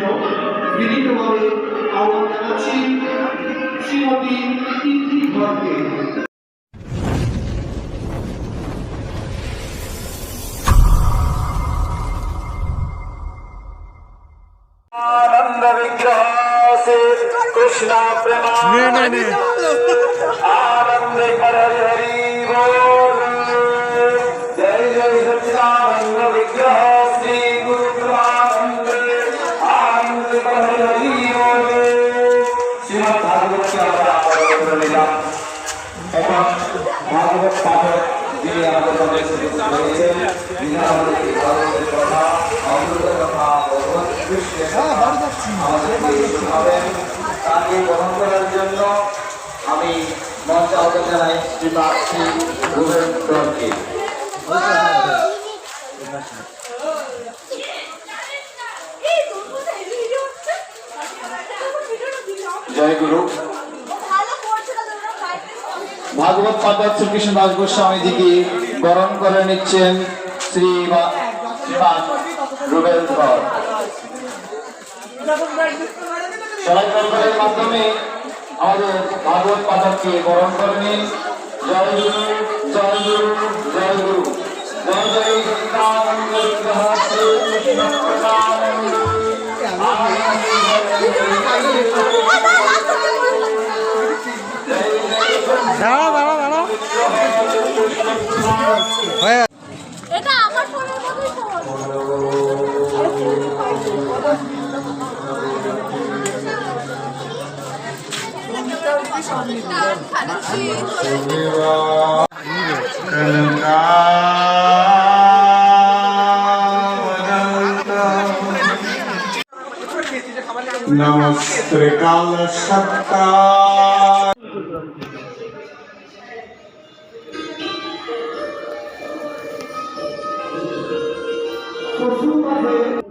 জন্য বিনীতভাবে আহ্বান জানাচ্ছি শ্রীমতী তিথি কৃষ্ণ প্রেমা ভাগবতকে আমরা বড় করে নিলাম। আমাদের গ্রহণ করার জন্য আমি মঞ্চে আহ্বান জানাই শ্রী বাক্সি গোবিন্দকে জয় গুরু। ভাগবত পাঠক শ্রীকৃষ্ণ দাস গোস্বামীজিকে বরণ করে নিচ্ছেন শ্রী রুবেল ধর। দরবারের মাধ্যমে আমাদের ভাগবত পাঠককে বরণ করে নিন। জয় গুরু জয় গুরু জয় গুরু। জয় জয় সীতানন্দ বিগ্রহ শ্রী দাঁড়া দাঁড়া দাঁড়া হয়ে কাল সত্তা por sua vez.